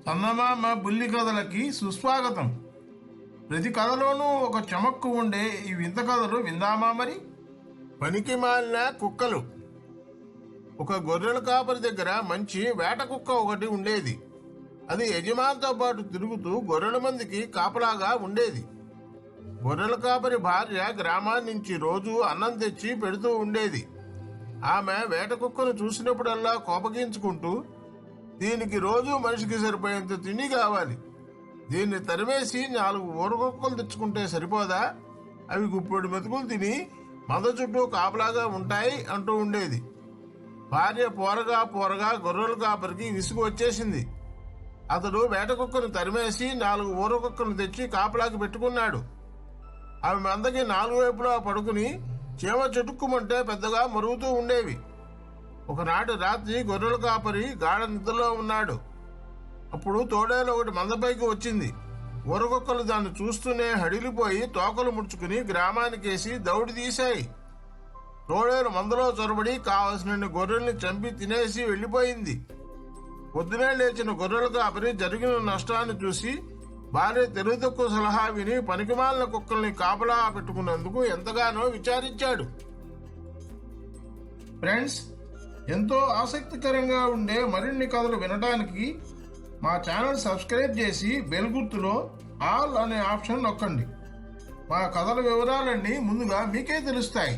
చందమామ బుల్లి కథలకి సుస్వాగతం. ప్రతి కథలోనూ ఒక చమక్కు ఉండే ఈ వింత కథలు విందామా మరి? పనికి మాలిన కుక్కలు. ఒక గొర్రెల కాపరి దగ్గర మంచి వేట కుక్క ఒకటి ఉండేది. అది యజమానితో పాటు తిరుగుతూ గొర్రెల మందికి కాపలాగా ఉండేది. గొర్రెల కాపరి భార్య గ్రామాన్నించి రోజు అన్నం తెచ్చి పెడుతూ ఉండేది. ఆమె వేట కుక్కను చూసినప్పుడల్లా కోపగించుకుంటూ దీనికి రోజు మనిషికి సరిపోయేంత తిండి కావాలి. దీన్ని తరిమేసి నాలుగు ఊరగొక్కలు తెచ్చుకుంటే సరిపోదా? అవి గుప్పెడు మెతుకులు తిని మంద చుట్టూ కాపలాగా ఉంటాయి అంటూ ఉండేది. భార్య పోరగా పోరగా గొర్రెల కాపరికి విసుగు వచ్చేసింది. అతడు వేట కుక్కను తరిమేసి నాలుగు ఊర కుక్కను తెచ్చి కాపలాకి పెట్టుకున్నాడు. అవి మందకి నాలుగు వైపులా పడుకుని చీమ చెట్టుక్కుమంటే పెద్దగా మరుగుతూ ఉండేవి. ఒకనాడు రాత్రి గొర్రెల కాపరి గాఢ నిద్రలో ఉన్నాడు. అప్పుడు తోడేలు ఒకటి మందపైకి వచ్చింది. ఊరగొక్కలు దాన్ని చూస్తూనే హడిలిపోయి తోకలు ముడుచుకుని గ్రామానికేసి దౌడి తీశాయి. తోడేలు మందలో చొరబడి కావలసిన గొర్రెల్ని చంపి తినేసి వెళ్ళిపోయింది. పొద్దునే లేచిన గొర్రెల కాపరి జరిగిన నష్టాన్ని చూసి భార్య తెలుగుదక్కు సలహా విని పనికిమాలిన కుక్కల్ని కాపలా పెట్టుకున్నందుకు ఎంతగానో విచారించాడు. ఫ్రెండ్స్ ఎంతో ఆసక్తికరంగా ఉండే మరిన్ని కథలు వినడానికి మా ఛానల్ సబ్స్క్రైబ్ చేసి బెల్ గుర్తులో ఆల్ అనే ఆప్షన్ నొక్కండి. మా కథల వివరాలన్నీ ముందుగా మీకే తెలుస్తాయి.